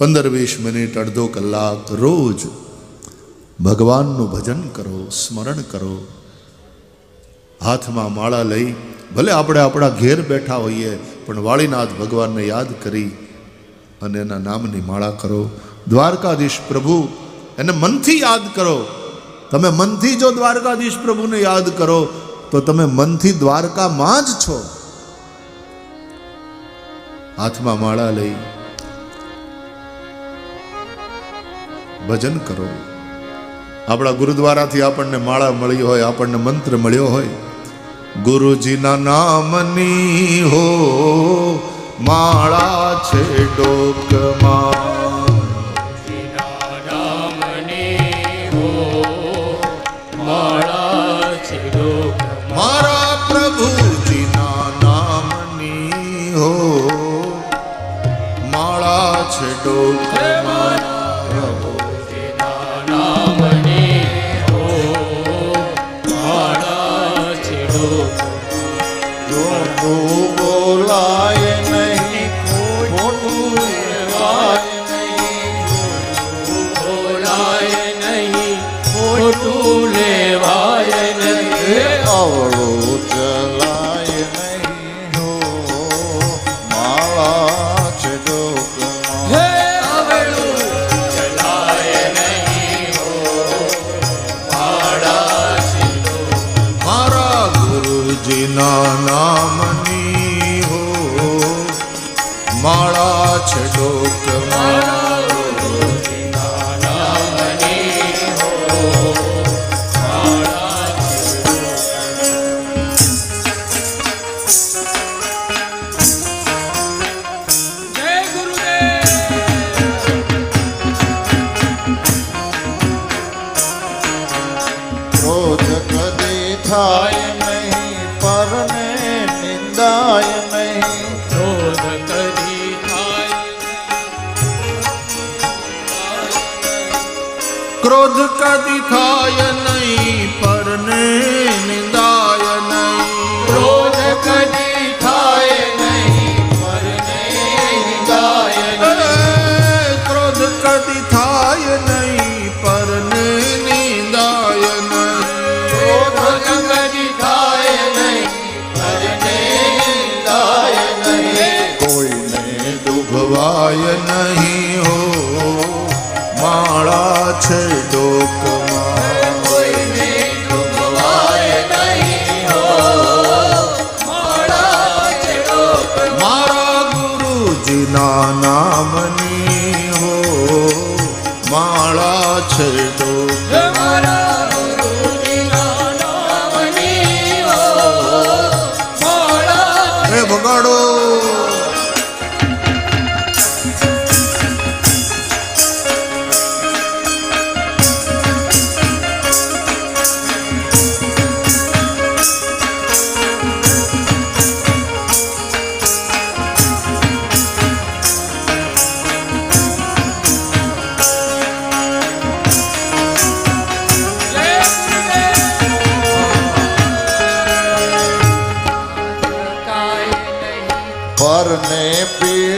પંદર વીસ મિનિટ, અડધો કલાક, રોજ ભગવાનનું ભજન કરો, સ્મરણ કરો. હાથમાં માળા લઈ, ભલે આપણે આપણા ઘેર બેઠા હોઈએ, પણ વાળીનાથ ભગવાનને યાદ કરી અને એના નામની માળા કરો. દ્વારકાધીશ પ્રભુ, એને મનથી યાદ કરો. તમે મનથી જો દ્વારકાધીશ પ્રભુને યાદ કરો, તો તમે મનથી દ્વારકામાં જ છો. હાથમાં માળા લઈ ભજન કરો. આપણા ગુરુદ્વારાથી આપણને માળા મળી હોય, આપણને મંત્ર મળ્યો હોય. ગુરુજીના નામની હો, માળા છે ડોકમાં. નહીં ક્રોધ કદી થાય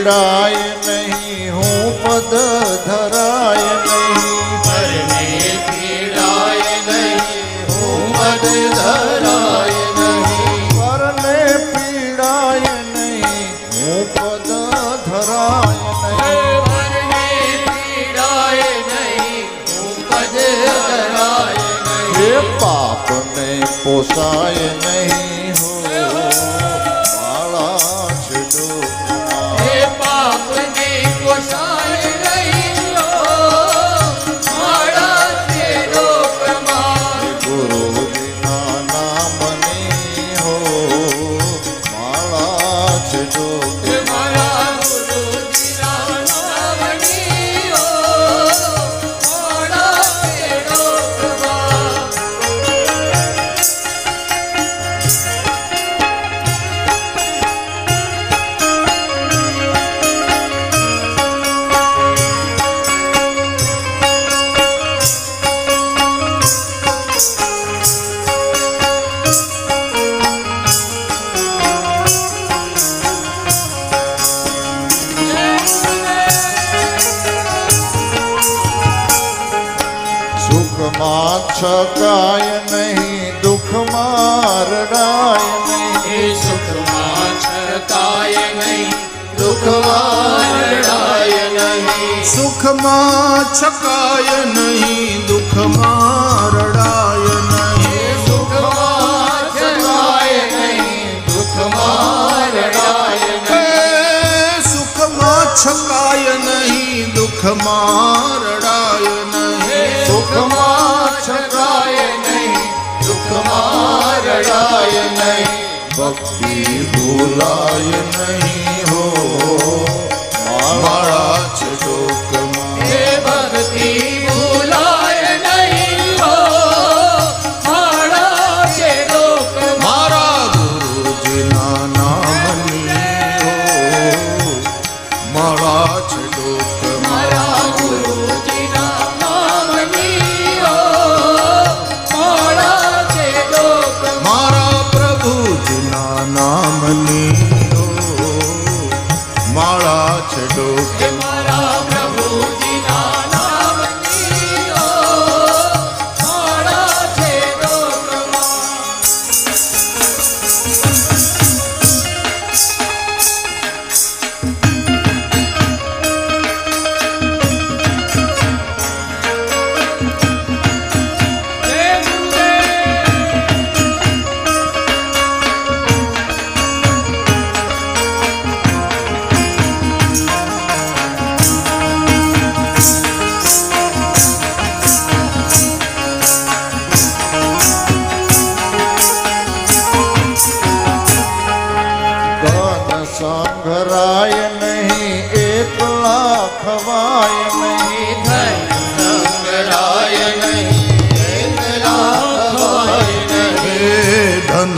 પીડાય નહીં હું પદ ધરાય નહીં પરને પીડાય નહીં હું પદ ધરાય નહીં પરને પીડાય નહીં હું પદ ધરાય નહીં પરને પીડાય નહીં હું પદ ધરાય નહીં એ પાપને પોસાય નહીં હો માળા છકાય નહીં દુઃખમાં રડાય નહીં. સુખમાં છકાય નહીં દુઃખમાં રડાય નહીં. સુખમાં છકાય નહીં lion.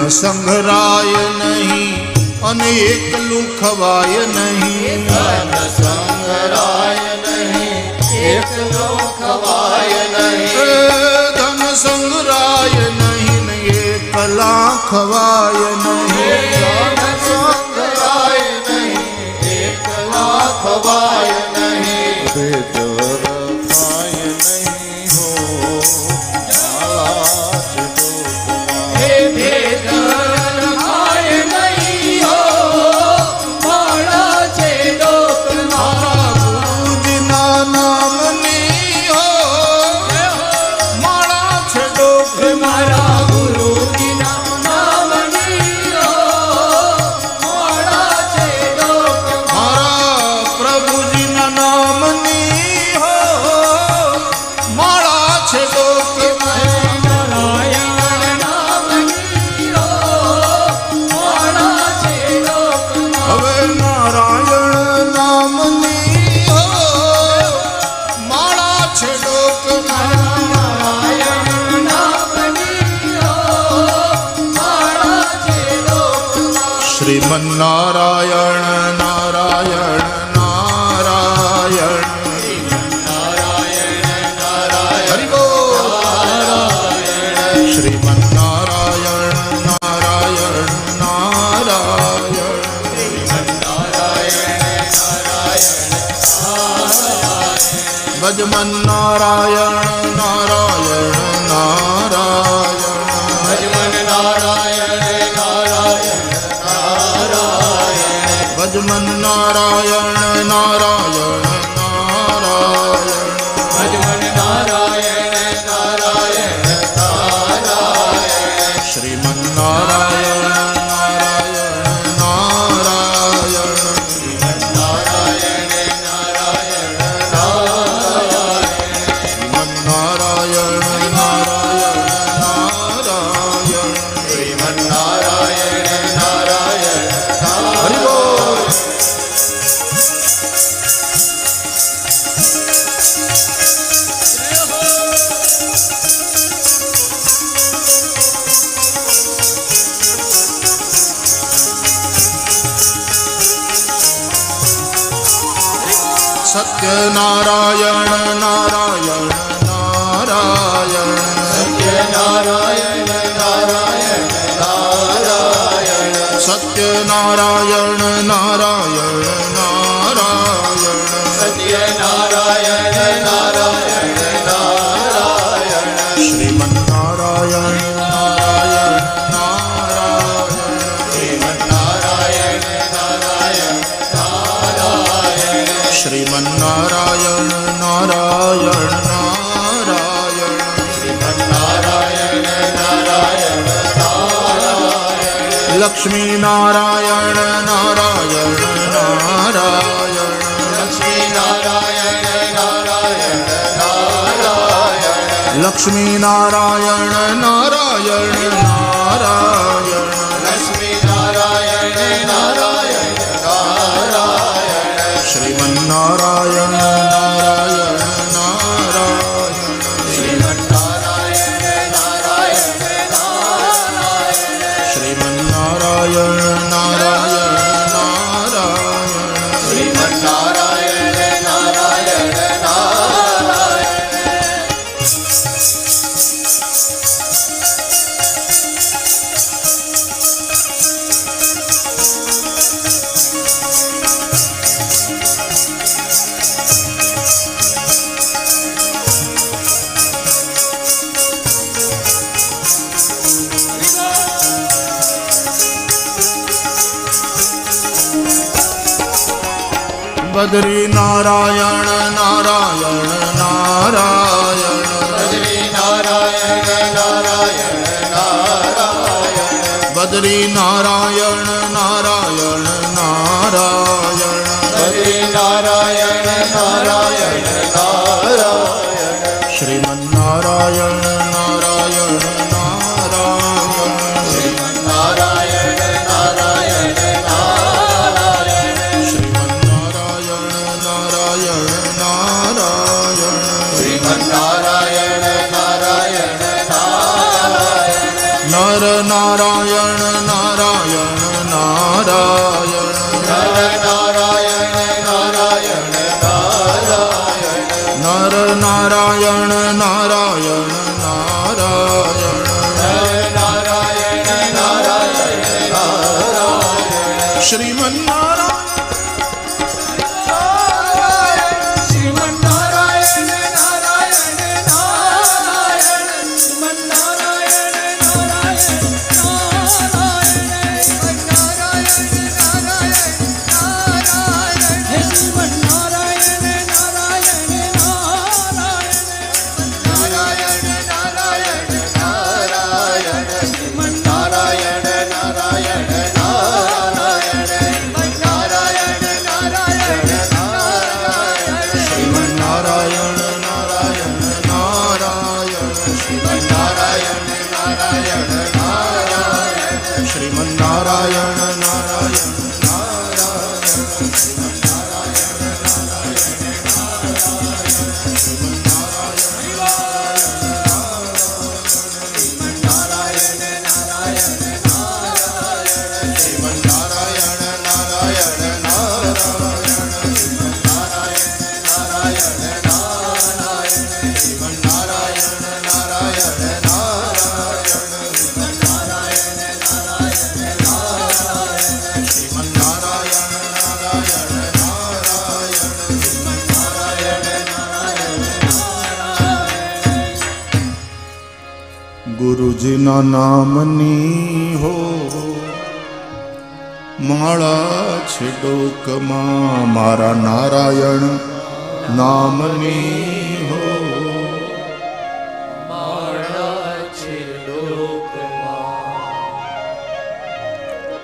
સંઘરાય નહીં અને એકલું ખવાય નહીં. ધન સંઘરાય નહીં એકલું ખવાય નહીં. ધન સંઘરાય નહીં એકલા ખવાય નહીં. શ્રીમન્નારાયણ નારાયણ સત્ય નારાયણ નારાયણ. નારાયણ સત્ય નારાયણ નારાયણ. નારાયણ સત્ય નારાયણ નારાયણ. શ્રીમન્નારાયણ નારાયણ નારાયણ નારાયણ નારાયણ લક્ષ્મી નારાયણ નારાયણ નારાયણ લક્ષ્મી નારાયણ નારાયણ નારાયણ લક્ષ્મી નારાયણ નારાયણ નારાયણ બદ્રી નારાયણ નારાયણ નારાયણ. બદ્રી નારાયણ નારાયણ નારાયણ. બદ્રી નારાયણ નારાયણ નારાયણ નારાયણ નર નારાયણ નારાયણ નારાયણ નર નારાયણ નારાયણ ગુરુજીના નામની હો. માળા છે ડોકમાં મારા નારાયણ નામની હો.